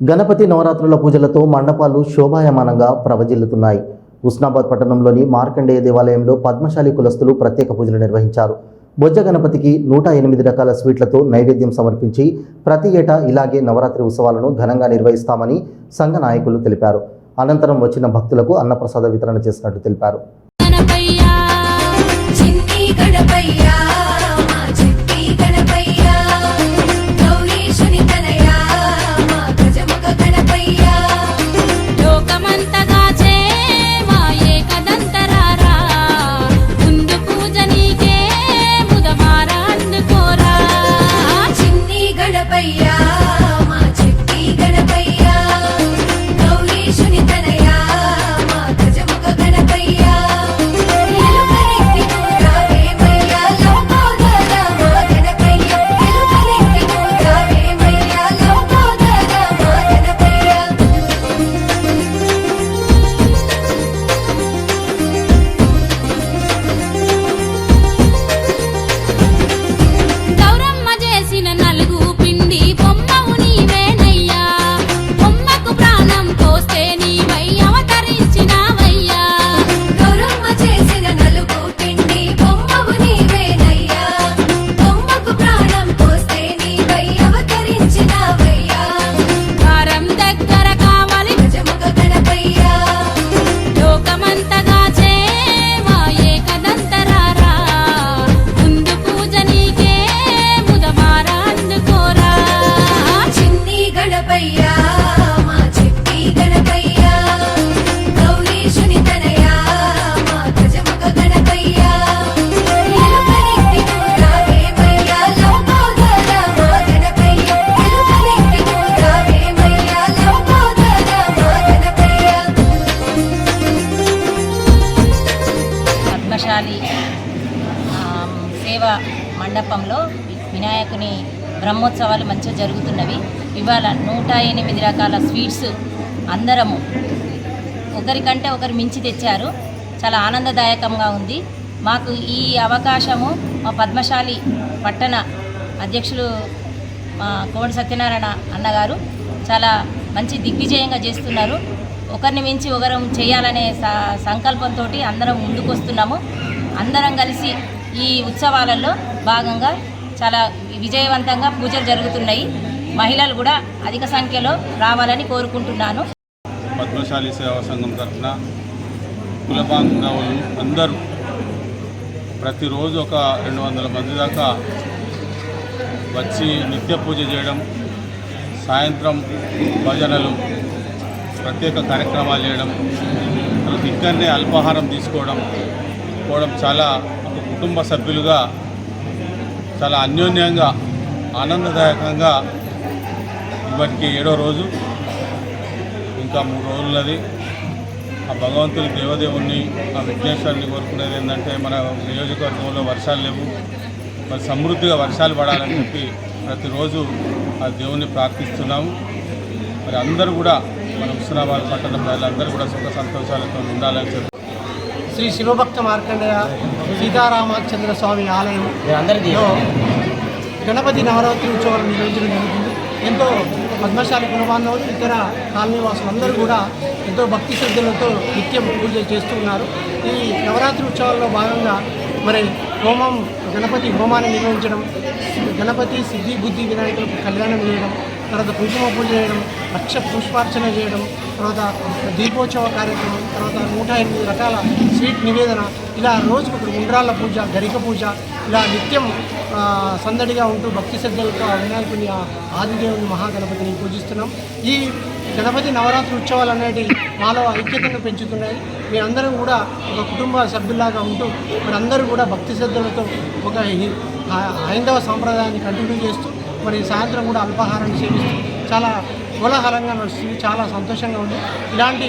గణపతి నవరాత్రుల పూజలతో మండపాలు శోభాయమానంగా ప్రవజిల్లుతున్నాయి. ఉస్నాబాద్ పట్టణంలోని మార్కండేయ దేవాలయంలో పద్మశాలి కులస్తులు ప్రత్యేక పూజలు నిర్వహించారు. బొజ్జ గణపతికి నూట ఎనిమిది రకాల స్వీట్లతో నైవేద్యం సమర్పించి ప్రతి ఏటా ఇలాగే నవరాత్రి ఉత్సవాలను ఘనంగా నిర్వహిస్తామని సంఘ నాయకులు తెలిపారు. అనంతరం వచ్చిన భక్తులకు అన్నప్రసాద వితరణ చేసినట్టు తెలిపారు. మండపంలో వినాయకుని బ్రహ్మోత్సవాలు మంచిగా జరుగుతున్నవి. ఇవాళ నూట ఎనిమిది రకాల స్వీట్స్ అందరము ఒకరికంటే ఒకరు మించి తెచ్చారు. చాలా ఆనందదాయకంగా ఉంది. మాకు ఈ అవకాశము మా పద్మశాలి పట్టణ అధ్యక్షులు మా కోడి సత్యనారాయణ అన్నగారు చాలా మంచి దిగ్విజయంగా చేస్తున్నారు. ఒకరిని మించి ఒకరం చేయాలనే సంకల్పంతో అందరం ముందుకొస్తున్నాము. అందరం కలిసి ఈ ఉత్సవాలలో భాగంగా చాలా విజయవంతంగా పూజలు జరుగుతున్నాయి. మహిళలు కూడా అధిక సంఖ్యలో రావాలని కోరుకుంటున్నాను. పద్మశాలి సేవా సంఘం తరఫున కుల బాంధవులు అందరూ ప్రతిరోజు ఒక రెండు వందల మంది దాకా వచ్చి నిత్య పూజ చేయడం సాయంత్రం భజనలు ప్రత్యేక కార్యక్రమాలు చేయడం తర్వాత ఇక్కడనే అల్పాహారం తీసుకోవడం పోవడం చాలా ఒక కుటుంబ సభ్యులుగా చాలా అన్యోన్యంగా ఆనందదాయకంగా ఇప్పటికి ఏడో రోజు ఇంకా మూడు రోజులది. ఆ భగవంతుని దేవదేవుణ్ణి ఆ విఘ్నేశ్వరుని కోరుకునేది ఏంటంటే మన నియోజకవర్గంలో వర్షాలు లేవు. మరి సమృద్ధిగా వర్షాలు పడాలని చెప్పి ప్రతిరోజు ఆ దేవుణ్ణి ప్రార్థిస్తున్నాము. మరి అందరూ కూడా మన హుస్నాబాద్ పట్టణ ప్రజలందరూ కూడా సుఖ సంతోషాలతో ఉండాలని చెప్పి శ్రీ శివభక్త మార్కండేయ సీతారామచంద్ర స్వామి ఆలయంలో గణపతి నవరాత్రి ఉత్సవాలు నిర్వహించడం జరుగుతుంది. ఎంతో పద్మశాలి కులబాంధవులు ఇతర కాలనీ వాసులందరూ కూడా ఎంతో భక్తి శ్రద్ధలతో నిత్యం పూజలు చేస్తూ ఉన్నారు. ఈ నవరాత్రి ఉత్సవాల్లో భాగంగా మరి హోమం గణపతి హోమాన్ని నిర్వహించడం గణపతి సిద్ధి బుద్ధి వినాయకులకు కళ్యాణం చేయడం తర్వాత కుంకుమ పూజ చేయడం లక్ష పుష్పార్చన చేయడం తర్వాత దీపోత్సవ కార్యక్రమం తర్వాత నూట ఎనిమిది రకాల స్వీట్ నివేదన. ఇలా రోజుకు ఉండ్రాళ్ళ పూజ గరిక పూజ ఇలా నిత్యం సందడిగా ఉంటూ భక్తి శ్రద్ధలతో వినాయకుని ఆదిదేవుని మహాగణపతిని పూజిస్తున్నాం. ఈ గణపతి నవరాత్రి ఉత్సవాలు అనేవి మాలో ఐక్యతను పెంచుతున్నాయి. మీరందరూ కూడా ఒక కుటుంబ సభ్యులాగా ఉంటూ మీరందరూ కూడా భక్తి శ్రద్ధలతో ఒక హైందవ సాంప్రదాయాన్ని కంటిన్యూ చేస్తూ మరి సాయంత్రం కూడా అల్పాహారం సేవిస్తూ చాలా కోలాహలంగా నడుస్తుంది చాలా సంతోషంగా ఉంది. ఇలాంటి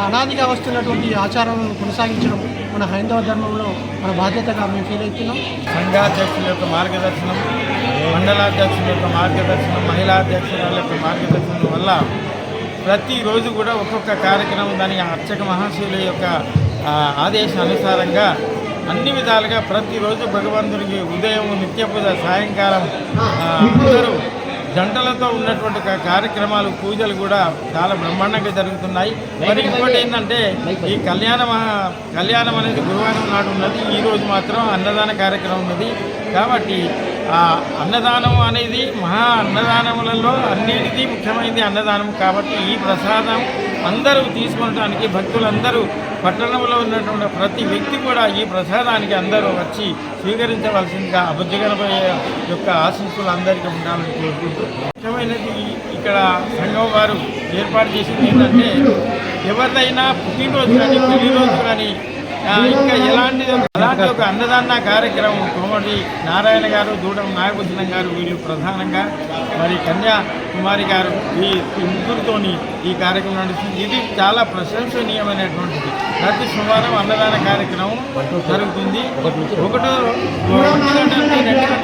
అనాదిగా వస్తున్నటువంటి ఆచారాలను కొనసాగించడం మన హైందవ ధర్మంలో మన బాధ్యతగా మేము ఫీల్ అవుతున్నాం. సంఘాధ్యక్షుల యొక్క మార్గదర్శనం మండలాధ్యక్షుల యొక్క మార్గదర్శనం మహిళా అధ్యక్షుల యొక్క మార్గదర్శనం వల్ల ప్రతిరోజు కూడా ఒక్కొక్క కార్యక్రమం దాని అర్చక మహాశివుల యొక్క ఆదేశానుసారంగా అన్ని విధాలుగా ప్రతిరోజు భగవంతుడికి ఉదయం నిత్య పూజ సాయంకాలం అందరూ జంటలతో ఉన్నటువంటి కార్యక్రమాలు పూజలు కూడా చాలా బ్రహ్మాండంగా జరుగుతున్నాయి. మరి ఇంకోటి ఏంటంటే ఈ కళ్యాణ మహా- కళ్యాణం అనేది గురువారం నాడు ఉన్నది. ఈ రోజు మాత్రం అన్నదాన కార్యక్రమం ఉన్నది. కాబట్టి ఆ అన్నదానం అనేది మహా అన్నదానములలో అన్నిటికీ ముఖ్యమైనది అన్నదానం. కాబట్టి ఈ ప్రసాదం అందరూ తీసుకోవడానికి భక్తులందరూ పట్టణంలో ఉన్నటువంటి ప్రతి వ్యక్తి కూడా ఈ ప్రసాదానికి అందరూ వచ్చి స్వీకరించవలసిందిగా అబుద్ధగణపయ్య యొక్క ఆశీస్సులు అందరికీ ఉండాలని కోరుకుంటున్నాను ముఖ్యమైనది ఇక్కడ సంఘం వారు ఏర్పాటు చేసింది ఏంటంటే ఎవరిదైనా పుట్టినరోజు కానీ పెళ్ళి రోజు కానీ ఇంకా ఎలాంటి అలాంటి ఒక అన్నదాన కార్యక్రమం కోమటి నారాయణ గారు దూడం నాగభూషణం గారు వీళ్ళు ప్రధానంగా మరి కన్యా కుమారి గారు ఈ ముగ్గురితోని ఈ కార్యక్రమం నడుస్తుంది. ఇది చాలా ప్రశంసనీయమైనటువంటిది. ప్రతి సోమవారం అన్నదాన కార్యక్రమం జరుగుతుంది. ఒకటో